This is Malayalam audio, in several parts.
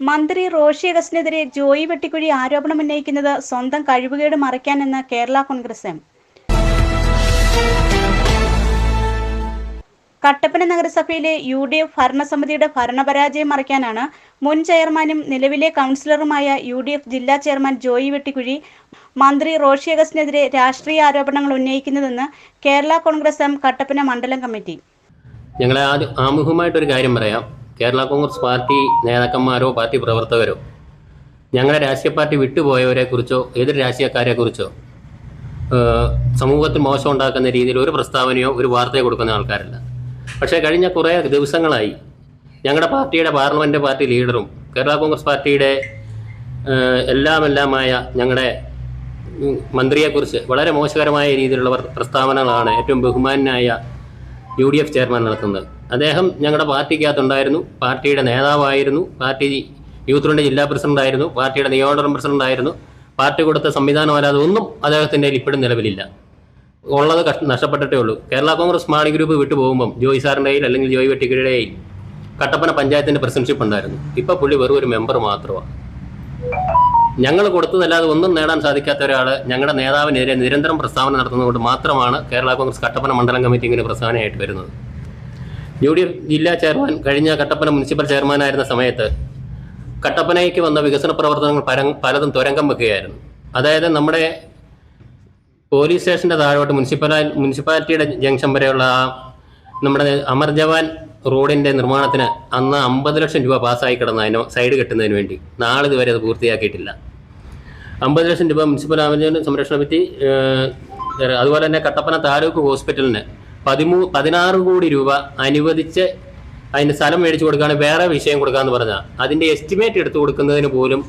മന്ത്രി റോഷി അഗസ്റ്റിനെതിരെ ജോയി വെട്ടിക്കുഴി ആരോപണം ഉന്നയിക്കുന്നത് സ്വന്തം കഴിവുകേട് മറയ്ക്കാനെന്ന് കേരള കോൺഗ്രസ് എം. കട്ടപ്പന നഗരസഭയിലെ യു ഡി എഫ് ഭരണസമിതിയുടെ ഭരണപരാജയം മറയ്ക്കാനാണ് മുൻ ചെയർമാനും നിലവിലെ കൗൺസിലറുമായ യു ഡി എഫ് ജില്ലാ ചെയർമാൻ ജോയി വെട്ടിക്കുഴി മന്ത്രി റോഷി അഗസ്റ്റിനെതിരെ രാഷ്ട്രീയ ആരോപണങ്ങൾ ഉന്നയിക്കുന്നതെന്ന് കേരള കോൺഗ്രസ് എം കട്ടപ്പന മണ്ഡലം കമ്മിറ്റി. ഞങ്ങളെ ആദ്യം ആമുഖമായിട്ടൊരു കാര്യം പറയാം. കേരള കോൺഗ്രസ് പാർട്ടി നേതാക്കന്മാരോ പാർട്ടി പ്രവർത്തകരോ? ഞങ്ങളെ രാഷ്ട്രീയ പാർട്ടി വിട്ടുപോയവരെ കുറിച്ചോ ഏതൊരു രാഷ്ട്രീയക്കാരെ കുറിച്ചോ സമൂഹത്തിൽ മോശം ഉണ്ടാക്കുന്ന രീതിയിൽ ഒരു പ്രസ്താവനയോ ഒരു വാർത്തയോ കൊടുക്കുന്ന ആൾക്കാരല്ല. പക്ഷേ കഴിഞ്ഞ കുറേ ദിവസങ്ങളായി ഞങ്ങളുടെ പാർട്ടിയുടെ പാർലമെന്റ് പാർട്ടി ലീഡറും കേരള കോൺഗ്രസ് പാർട്ടിയുടെ എല്ലാമെല്ലാമായ ഞങ്ങളുടെ മന്ത്രിയെക്കുറിച്ച് വളരെ മോശകരമായ രീതിയിലുള്ള പ്രസ്താവനകളാണ് ഏറ്റവും ബഹുമാനായ യു ഡി എഫ് ചെയർമാൻ നടത്തുന്നത്. അദ്ദേഹം ഞങ്ങളുടെ പാർട്ടിക്കകത്തുണ്ടായിരുന്നു. പാർട്ടിയുടെ നേതാവായിരുന്നു. പാർട്ടി യൂത്ത് ഫ്രണ്ട് ജില്ലാ പ്രസിഡന്റ് ആയിരുന്നു പാർട്ടിയുടെ നിയോഡർ പ്രസിഡന്റ് ആയിരുന്നു പാർട്ടി കൊടുത്ത സംവിധാനം അല്ലാതെ ഒന്നും അദ്ദേഹത്തിന്റെ ഇപ്പോഴും നിലവിലില്ല. ഉള്ളത് നഷ്ടപ്പെട്ടിട്ടേ ഉള്ളൂ. കേരള കോൺഗ്രസ് മാണി ഗ്രൂപ്പ് വിട്ടു പോകുമ്പം ജോയ് സാറിന്റെ അല്ലെങ്കിൽ ജോയി വെട്ടിക്കിടയുടെ കട്ടപ്പന പഞ്ചായത്തിന്റെ പ്രസിഡൻഷിപ്പ് ഉണ്ടായിരുന്നു. ഇപ്പോൾ പുള്ളി വെറും ഒരു മെമ്പർ മാത്രമാണ് ഞങ്ങൾ കൊടുത്തതല്ലാതെ ഒന്നും നേടാൻ സാധിക്കാത്ത ഒരാൾ ഞങ്ങളുടെ നേതാവിനെതിരെ നിരന്തരം പ്രസ്താവന നടത്തുന്നതുകൊണ്ട് മാത്രമാണ് കേരള കോൺഗ്രസ് കട്ടപ്പന മണ്ഡലം കമ്മിറ്റി ഇങ്ങനെ പ്രസ്താവനയായിട്ട് വരുന്നത്. യു ഡി എഫ് ജില്ലാ ചെയർമാൻ കഴിഞ്ഞ കട്ടപ്പന മുനിസിപ്പൽ ചെയർമാനായിരുന്ന സമയത്ത് കട്ടപ്പനയ്ക്ക് വന്ന വികസന പ്രവർത്തനങ്ങൾ പരം പലതും തുരങ്കം വെക്കുകയായിരുന്നു. അതായത് നമ്മുടെ പോലീസ് സ്റ്റേഷന്റെ താഴോട്ട് മുനിസിപ്പൽ മുനിസിപ്പാലിറ്റിയുടെ ജംഗ്ഷൻ വരെയുള്ള ആ നമ്മുടെ അമർ ജവാൻ റോഡിന്റെ നിർമ്മാണത്തിന് അന്ന് അമ്പത് ലക്ഷം രൂപ പാസ്സായി കിടന്ന അതിന് സൈഡ് കെട്ടുന്നതിന് വേണ്ടി. നാളിതുവരെ അത് പൂർത്തിയാക്കിയിട്ടില്ല. അമ്പത് ലക്ഷം രൂപ മുനിസിപ്പൽ ആവശ്യം സംരക്ഷണ പറ്റി അതുപോലെ തന്നെ കട്ടപ്പന താലൂക്ക് ഹോസ്പിറ്റലിന് പതിമൂ പതിനാറ് കോടി രൂപ അനുവദിച്ച് അതിന് സ്ഥലം മേടിച്ചു കൊടുക്കുകയാണ് വേറെ വിഷയം കൊടുക്കാമെന്ന് പറഞ്ഞാൽ അതിന്റെ എസ്റ്റിമേറ്റ് എടുത്തു കൊടുക്കുന്നതിന് പോലും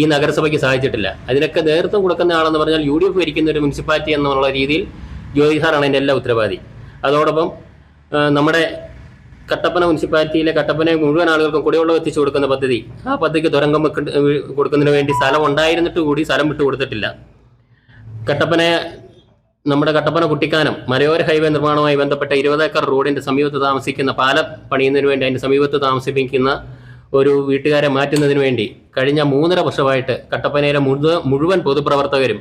ഈ നഗരസഭയ്ക്ക് സാധിച്ചിട്ടില്ല. അതിനൊക്കെ നേതൃത്വം കൊടുക്കുന്ന ആളെന്ന് പറഞ്ഞാൽ യു ഡി എഫ് ഭരിക്കുന്ന ഒരു മുനിസിപ്പാലിറ്റി എന്നുള്ള രീതിയിൽ ജ്യോതി സാറാണ് അതിന്റെ എല്ലാ ഉത്തരവാദി. അതോടൊപ്പം നമ്മുടെ കട്ടപ്പന മുനിസിപ്പാലിറ്റിയിലെ കട്ടപ്പന മുഴുവൻ ആളുകൾക്കും കുടിവെള്ളം എത്തിച്ചു കൊടുക്കുന്ന പദ്ധതി ആ പദ്ധതിക്ക് തുരങ്കം കൊടുക്കുന്നതിന് വേണ്ടി സ്ഥലം ഉണ്ടായിരുന്നിട്ട് കൂടി സ്ഥലം വിട്ടു കൊടുത്തിട്ടില്ല കട്ടപ്പന നമ്മുടെ കട്ടപ്പന കുട്ടിക്കാനം മലയോര ഹൈവേ നിർമ്മാണവുമായി ബന്ധപ്പെട്ട ഇരുപത് ഏക്കർ റോഡിന്റെ സമീപത്ത് താമസിക്കുന്ന പാലം പണിയുന്നതിന് വേണ്ടി അതിന്റെ സമീപത്ത് താമസിപ്പിക്കുന്ന ഒരു വീട്ടുകാരെ മാറ്റുന്നതിന് വേണ്ടി കഴിഞ്ഞ മൂന്നര വർഷമായിട്ട് കട്ടപ്പനയിലെ മുഴുവൻ പൊതുപ്രവർത്തകരും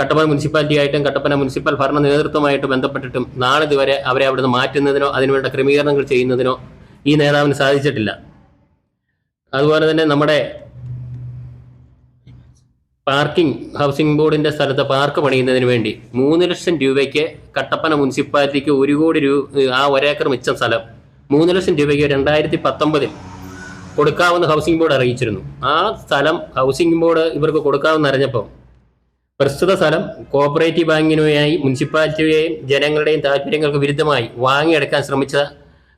കട്ടപ്പന മുനിസിപ്പാലിറ്റിയായിട്ടും കട്ടപ്പന മുനിസിപ്പൽ ഭരണ നേതൃത്വമായിട്ട് ബന്ധപ്പെട്ടിട്ടും നാളെ ഇതുവരെ അവരെ അവിടുന്ന് മാറ്റുന്നതിനോ അതിനുവേണ്ട ക്രമീകരണങ്ങൾ ചെയ്യുന്നതിനോ ഈ നേതാവിന് സാധിച്ചിട്ടില്ല. അതുപോലെ തന്നെ നമ്മുടെ പാർക്കിംഗ് ഹൗസിംഗ് ബോർഡിന്റെ സ്ഥലത്ത് പാർക്ക് പണിയുന്നതിന് വേണ്ടി മൂന്ന് ലക്ഷം രൂപയ്ക്ക് കട്ടപ്പന മുനിസിപ്പാലിറ്റിക്ക് ഒരു കോടി രൂപ ആ ഒരേക്കർ മിച്ചം സ്ഥലം മൂന്ന് ലക്ഷം രൂപയ്ക്ക് രണ്ടായിരത്തി പത്തൊമ്പതിൽ കൊടുക്കാവുന്ന ഹൗസിംഗ് ബോർഡ് അറിയിച്ചിരുന്നു. ആ സ്ഥലം ഹൗസിംഗ് ബോർഡ് ഇവർക്ക് കൊടുക്കാവുന്ന അറിഞ്ഞപ്പോൾ പ്രസ്തുത സ്ഥലം കോപ്പറേറ്റീവ് ബാങ്കിനുമായി മുനിസിപ്പാലിറ്റിയെയും ജനങ്ങളുടെയും താല്പര്യങ്ങൾക്ക് വിരുദ്ധമായി വാങ്ങിയെടുക്കാൻ ശ്രമിച്ച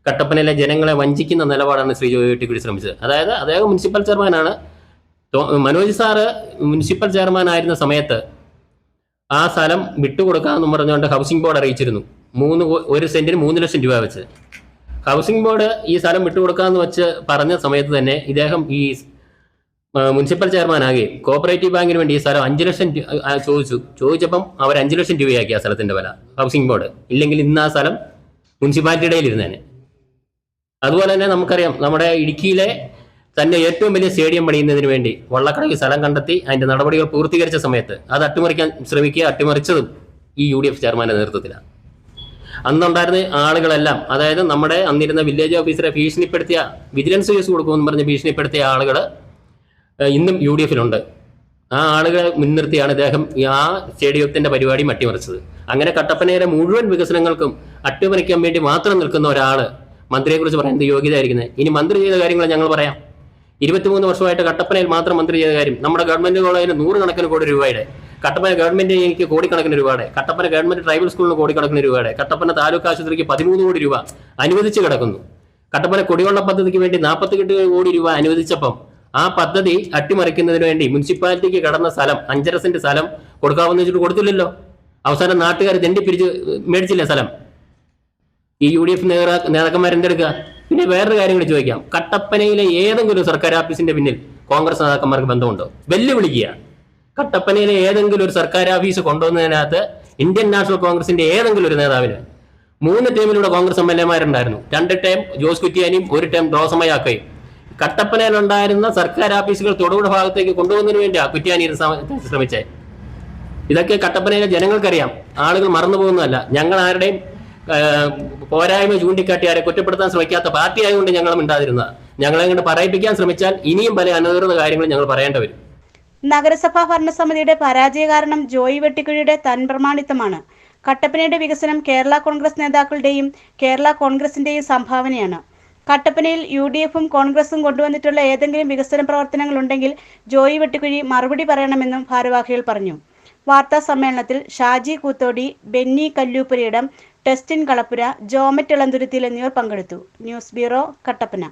കട്ടപ്പനയിലെ ജനങ്ങളെ വഞ്ചിക്കുന്ന നിലപാടാണ് ശ്രീ ജോയി വെട്ടിക്കുടി ശ്രമിച്ചത്. അതായത് അദ്ദേഹം മുനിസിപ്പൽ ചെയർമാനാണ്. മനോജ് സാറ് മുനിസിപ്പൽ ചെയർമാൻ ആയിരുന്ന സമയത്ത് ആ സ്ഥലം വിട്ടുകൊടുക്കാമെന്ന് പറഞ്ഞുകൊണ്ട് ഹൗസിംഗ് ബോർഡ് അറിയിച്ചിരുന്നു. മൂന്ന് ഒരു സെന്റിന് മൂന്ന് ലക്ഷം രൂപ വെച്ച്. ഹൗസിംഗ് ബോർഡ് ഈ സ്ഥലം വിട്ടുകൊടുക്കാമെന്ന് വെച്ച് പറഞ്ഞ സമയത്ത് തന്നെ ഇദ്ദേഹം ഈ മുനിസിപ്പൽ ചെയർമാൻ ആകുകയും കോപ്പറേറ്റീവ് ബാങ്കിന് വേണ്ടി ഈ സ്ഥലം അഞ്ച് ലക്ഷം ചോദിച്ചു. ചോദിച്ചപ്പം അവർ അഞ്ച് ലക്ഷം രൂപയാക്കി ആ സ്ഥലത്തിന്റെ വില ഹൗസിംഗ് ബോർഡ്. ഇല്ലെങ്കിൽ ഇന്ന് ആ സ്ഥലം മുനിസിപ്പാലിറ്റിയുടെ ഇരുന്നേനെ. അതുപോലെ തന്നെ നമുക്കറിയാം നമ്മുടെ ഇടുക്കിയിലെ തന്നെ ഏറ്റവും വലിയ സ്റ്റേഡിയം പണിയുന്നതിന് വേണ്ടി വള്ളക്കടവിൽ സ്ഥലം കണ്ടെത്തി അതിന്റെ നടപടികൾ പൂർത്തീകരിച്ച സമയത്ത് അത് അട്ടിമറിക്കാൻ ശ്രമിക്കുക അട്ടിമറിച്ചതും ഈ യു ഡി എഫ് ചെയർമാന്റെ നേതൃത്വത്തിലാണ്. അന്നുണ്ടായിരുന്ന ആളുകളെല്ലാം അതായത് നമ്മുടെ അന്നിരുന്ന വില്ലേജ് ഓഫീസറെ ഭീഷണിപ്പെടുത്തിയ വിജിലൻസ് കേസ് കൊടുക്കുമെന്ന് പറഞ്ഞ് ഭീഷണിപ്പെടുത്തിയ ആളുകൾ ഇന്നും യു ഡി എഫിലുണ്ട് ആ ആളുകളെ മുൻനിർത്തിയാണ് ഇദ്ദേഹം ഈ ആ സ്റ്റേഡിയത്തിന്റെ പരിപാടി അട്ടിമറിച്ചത്. അങ്ങനെ കട്ടപ്പനയിലെ മുഴുവൻ വികസനങ്ങൾക്കും അട്ടിമറിക്കാൻ വേണ്ടി മാത്രം നിൽക്കുന്ന ഒരാൾ മന്ത്രിയെക്കുറിച്ച് പറയുന്നത് യോഗ്യതയായിരിക്കുന്നത്. ഇനി മന്ത്രി ചെയ്ത കാര്യങ്ങൾ ഞങ്ങൾ പറയാം. ഇരുപത്തിമൂന്ന് വർഷമായിട്ട് കട്ടപ്പനയിൽ മാത്രം മന്ത്രി ചെയ്ത കാര്യം നമ്മുടെ ഗവൺമെന്റ് കോളേജിന് നൂറുകണക്കിന് കോടി രൂപയുടെ. കട്ടപ്പന ഗവൺമെന്റ് എനിക്ക് കോടിക്കണക്കിന് രൂപയുടെ. കട്ടപ്പന ഗവൺമെന്റ് ട്രൈബൽ സ്കൂളിന് കോടിക്കണക്കിന് രൂപയുടെ. കട്ടപ്പന താലൂക്ക് ആശുപത്രിക്ക് പതിമൂന്ന് കോടി രൂപ അനുവദിച്ച് കിടക്കുന്നു. കട്ടപ്പന കുടിവെള്ള പദ്ധതിക്ക് വേണ്ടി നാൽപ്പത്തിയെട്ട് കോടി രൂപ അനുവദിച്ചപ്പം ആ പദ്ധതി അട്ടിമറിക്കുന്നതിന് വേണ്ടി മുനിസിപ്പാലിറ്റിക്ക് കടന്ന സ്ഥലം അഞ്ചര സെന്റ് സ്ഥലം കൊടുക്കാമെന്ന് വെച്ചിട്ട് കൊടുത്തില്ലല്ലോ. അവസാനം നാട്ടുകാർ തെണ്ടി പിരിച്ച് മേടിച്ചില്ല സ്ഥലം? ഈ യു ഡി എഫ് നേതാക്കന്മാർ എന്തെടുക്കുക പിന്നെ വേറൊരു കാര്യം കൂടി ചോദിക്കാം. കട്ടപ്പനയിലെ ഏതെങ്കിലും സർക്കാർ ഓഫീസിന്റെ പിന്നിൽ കോൺഗ്രസ് നേതാക്കന്മാർക്ക് ബന്ധമുണ്ടോ? വെല്ലുവിളിക്കുക. കട്ടപ്പനയിലെ ഏതെങ്കിലും ഒരു സർക്കാർ ഓഫീസ് കൊണ്ടുവന്നതിനകത്ത് ഇന്ത്യൻ നാഷണൽ കോൺഗ്രസിന്റെ ഏതെങ്കിലും ഒരു നേതാവിന് മൂന്ന് ടൈമിലൂടെ കോൺഗ്രസ് എം എൽ എമാരുണ്ടായിരുന്നു. രണ്ട് ടൈം ജോസ് കുറ്റിയാനിയും ഒരു ടൈം ദോസമയാക്കയും കട്ടപ്പനയിലുണ്ടായിരുന്ന സർക്കാർ ഓഫീസുകൾ തൊടുപുഴ ഭാഗത്തേക്ക് കൊണ്ടുപോകുന്നതിന് വേണ്ടി കുറ്റിയാനി ശ്രമിച്ചത് ഇതൊക്കെ കട്ടപ്പനയിലെ ജനങ്ങൾക്കറിയാം. ആളുകൾ മറന്നു പോകുന്നതല്ല ഞങ്ങൾ ആരുടെയും പോരായ്മ ചൂണ്ടിക്കാട്ടി ആരെ കുറ്റപ്പെടുത്താൻ ശ്രമിക്കാത്ത പാർട്ടി ആയതുകൊണ്ട് ഞങ്ങൾ മിണ്ടാതിരുന്നത്. ഞങ്ങളെ കൊണ്ട് പറയിപ്പിക്കാൻ ശ്രമിച്ചാൽ ഇനിയും പല അനധികൃത കാര്യങ്ങൾ ഞങ്ങൾ പറയേണ്ടി വരും. നഗരസഭാ ഭരണസമിതിയുടെ പരാജയ കാരണം ജോയി വെട്ടിക്കുഴിയുടെ തൻപ്രമാണിത്തമാണ് കട്ടപ്പനയുടെ വികസനം കേരള കോൺഗ്രസ് നേതാക്കളുടെയും കേരള കോൺഗ്രസിന്റെയും സംഭാവനയാണ്. കട്ടപ്പനയിൽ യു ഡി എഫും കോൺഗ്രസും കൊണ്ടുവന്നിട്ടുള്ള ഏതെങ്കിലും വികസന പ്രവർത്തനങ്ങൾ ഉണ്ടെങ്കിൽ ജോയി വെട്ടിക്കുഴി മറുപടി പറയണമെന്നും ഭാരവാഹികൾ പറഞ്ഞു. വാർത്താ സമ്മേളനത്തിൽ ഷാജി കൂത്തോടി ബെന്നി കല്ലൂപ്പുരയിടം ടെസ്റ്റിൻ കളപ്പുര ജോമറ്റ് ഇളന്തുരുത്തിയിൽ എന്നിവർ പങ്കെടുത്തു. News bureau Kattappana.